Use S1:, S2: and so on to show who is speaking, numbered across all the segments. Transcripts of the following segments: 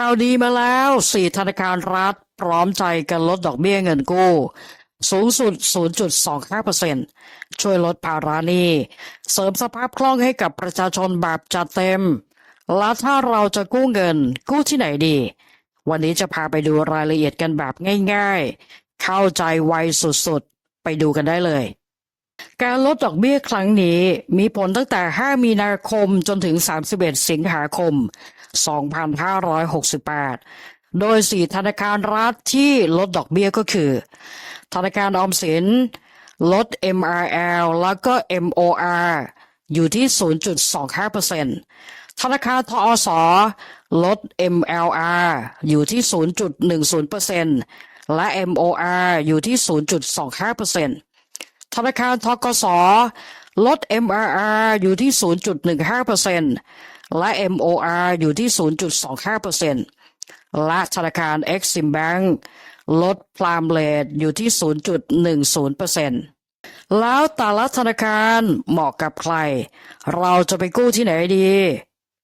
S1: ข่าวดีมาแล้วสี่ธนาคารรัฐ พร้อมใจกันลดดอกเบี้ยเงินกู้ สูงสุด 0.25%ช่วยลดภาระหนี้เสริมสภาพคล่องให้กับประชาชนแบบจัดเต็ม แล้วถ้าเราจะกู้เงินกู้ที่ไหนดี วันนี้จะพาไปดูรายละเอียดกันแบบง่ายๆ เข้าใจไวสุดๆ ไปดูกันได้เลย การลดดอกเบี้ยครั้งนี้มีผลตั้งแต่ 5 มีนาคมจนถึง 31 สิงหาคม 2568 โดย 4 ธนาคารรัฐที่ลดดอกเบี้ยก็คือ ธนาคารออมสิน ลด MRL แล้วก็ MOR อยู่ที่ 0.25%ธนาคารทอสลด MLR อยู่ที่ 0.10%และ MOR อยู่ที่ 0.25% ธนาคารทกสลด MRR อยู่ที่ 0.15%และ MOR อยู่ที่ 0.25%และธนาคาร Exim Bank ลดพลามเลทอยู่ที่ 0.10%แล้วแต่ละธนาคารเหมาะกับใคร เราจะไปกู้ที่ไหนดี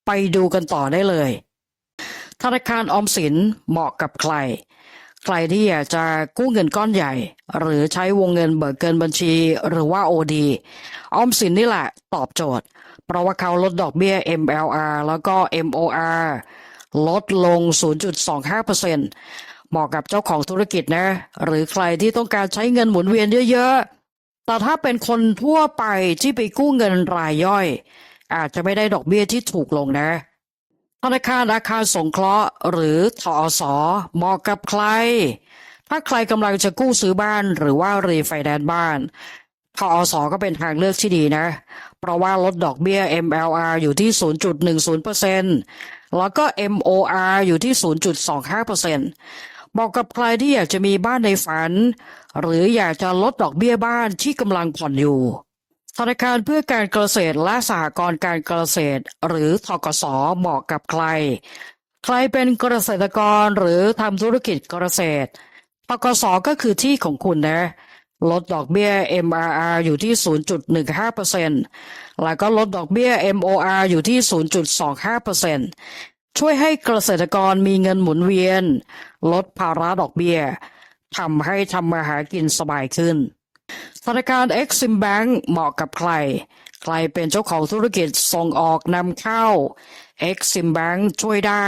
S1: ไปดูกันต่อได้เลย ธนาคารออมสินเหมาะกับใคร ใครที่อยากจะกู้เงินก้อนใหญ่ หรือใช้วงเงินเบิกเกินบัญชีหรือว่า OD ออมสินนี่แหละตอบโจทย์ เพราะว่าเขาลดดอกเบี้ย MLR แล้วก็ MOR ลดลง 0.25%เหมาะกับเจ้าของธุรกิจนะ หรือใครที่ต้องการใช้เงินหมุนเวียนเยอะๆ แต่ถ้าเป็นคนทั่วไปที่ไปกู้เงินรายย่อย อาจจะไม่ได้ดอกเบี้ยที่ถูกลงนะ ธนาคารอาคารสงเคราะห์ หรือทอสเหมาะกับใคร ถ้าใครกำลังจะกู้ซื้อบ้านหรือว่ารีไฟแนนซ์บ้านทอสก็เป็นทางเลือกที่ดีนะ เพราะว่าลดดอกเบี้ย MLR อยู่ที่ 0.10%แล้วก็ MOR อยู่ที่ 0.25%บอกกับใครที่อยากจะมีบ้านในฝัน หรืออยากจะลดดอกเบี้ยบ้านที่กำลังผ่อนอยู่ ธนาคารเพื่อการเกษตรและสหกรณ์การเกษตร หรือทกสเหมาะกับใคร ใครเป็นเกษตรกรหรือทำธุรกิจเกษตรทกสก็คือที่ของคุณนะ ลดดอกเบี้ย MRR อยู่ที่ 0.15%แล้วก็ลดดอกเบี้ย MOR อยู่ที่ 0.25%ช่วยให้เกษตรกรมีเงินหมุนเวียน ลดภาระดอกเบี้ยทำให้ทำมาหากินสบายขึ้น ธนาคาร Exim Bank เหมาะกับใคร ใครเป็นเจ้าของธุรกิจส่งออกนำเข้า Exim Bank ช่วยได้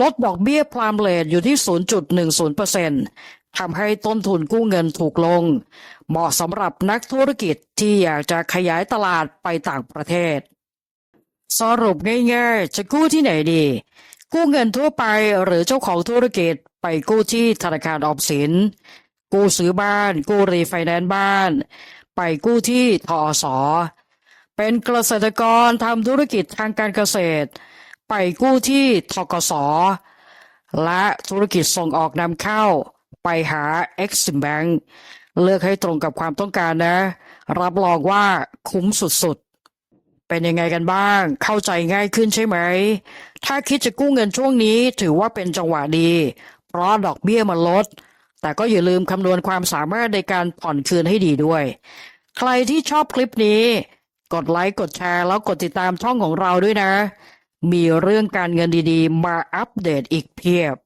S1: ลดดอกเบี้ยพรามเลทอยู่ที่ 0.10%ทำให้ต้นทุนกู้เงินถูกลง เหมาะสำหรับนักธุรกิจที่อยากจะขยายตลาดไปต่างประเทศ สรุปง่ายๆ จะกู้ที่ไหนดี กู้เงินทั่วไปหรือเจ้าของธุรกิจไปกู้ที่ธนาคารออมสิน กู้ซื้อบ้าน กู้รีไฟแนนซ์บ้าน ไปกู้ที่ทอสอเป็นเกษตรกรทำธุรกิจทางการเกษตร ไปกู้ที่ทกสและธุรกิจส่งออกนำเข้า ไปหา Exim Bank เลือกให้ตรงกับความต้องการนะ รับรองว่าคุ้มสุดๆ เป็นยังไงกันบ้าง เข้าใจง่ายขึ้นใช่ไหม ถ้าคิดจะกู้เงินช่วงนี้ถือว่าเป็นจังหวะดี เพราะดอกเบี้ยมันลด แต่ก็อย่าลืมคำนวณความสามารถในการผ่อนคืนให้ดีด้วย ใครที่ชอบคลิปนี้ กดไลค์กดแชร์แล้วกดติดตามช่องของเราด้วยนะ มีเรื่องการเงินดีๆ มาอัปเดตอีกเพียบ